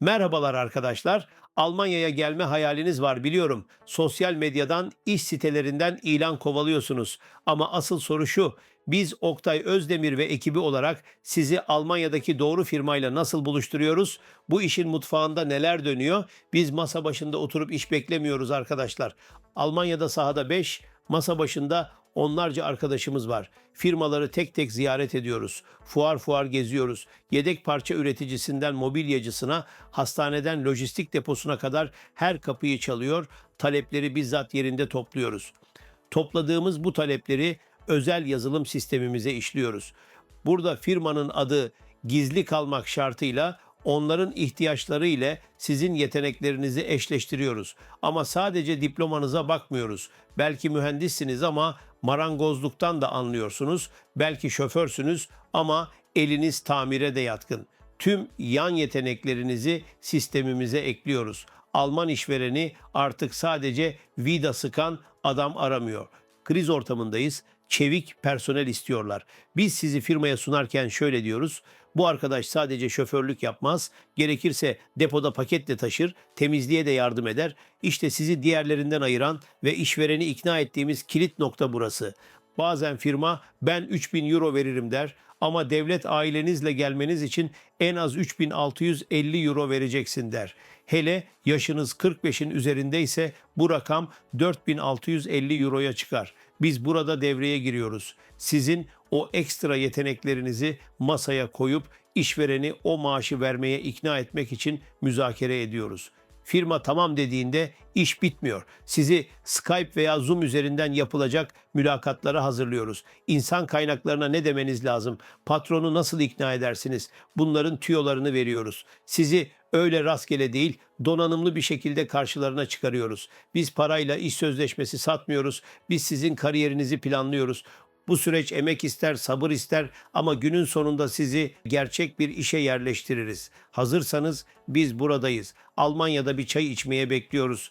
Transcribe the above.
Merhabalar arkadaşlar. Almanya'ya gelme hayaliniz var biliyorum. Sosyal medyadan, iş sitelerinden ilan kovalıyorsunuz. Ama asıl soru şu. Biz Oktay Özdemir ve ekibi olarak sizi Almanya'daki doğru firmayla nasıl buluşturuyoruz? Bu işin mutfağında neler dönüyor? Biz masa başında oturup iş beklemiyoruz arkadaşlar. Almanya'da sahada 5, masa başında onlarca arkadaşımız var. Firmaları tek tek ziyaret ediyoruz. Fuar fuar geziyoruz. Yedek parça üreticisinden mobilyacısına, hastaneden lojistik deposuna kadar her kapıyı çalıyor. Talepleri bizzat yerinde topluyoruz. Topladığımız bu talepleri özel yazılım sistemimize işliyoruz. Burada firmanın adı gizli kalmak şartıyla onların ihtiyaçları ile sizin yeteneklerinizi eşleştiriyoruz. Ama sadece diplomanıza bakmıyoruz. Belki mühendissiniz ama marangozluktan da anlıyorsunuz. Belki şoförsünüz ama eliniz tamire de yatkın. Tüm yan yeteneklerinizi sistemimize ekliyoruz. Alman işvereni artık sadece vida sıkan adam aramıyor. Kriz ortamındayız. Çevik personel istiyorlar. Biz sizi firmaya sunarken şöyle diyoruz. Bu arkadaş sadece şoförlük yapmaz, gerekirse depoda paketle taşır, temizliğe de yardım eder. İşte sizi diğerlerinden ayıran ve işvereni ikna ettiğimiz kilit nokta burası. Bazen firma ben 3000 euro veririm der ama devlet ailenizle gelmeniz için en az 3650 euro vereceksin der. Hele yaşınız 45'in üzerindeyse bu rakam 4650 euroya çıkar. Biz burada devreye giriyoruz. Sizin o ekstra yeteneklerinizi masaya koyup işvereni o maaşı vermeye ikna etmek için müzakere ediyoruz. Firma tamam dediğinde iş bitmiyor. Sizi Skype veya Zoom üzerinden yapılacak mülakatlara hazırlıyoruz. İnsan kaynaklarına ne demeniz lazım? Patronu nasıl ikna edersiniz? Bunların tüyolarını veriyoruz. Sizi öyle rastgele değil, donanımlı bir şekilde karşılarına çıkarıyoruz. Biz parayla iş sözleşmesi satmıyoruz. Biz sizin kariyerinizi planlıyoruz. Bu süreç emek ister, sabır ister ama günün sonunda sizi gerçek bir işe yerleştiririz. Hazırsanız biz buradayız. Almanya'da bir çay içmeye bekliyoruz.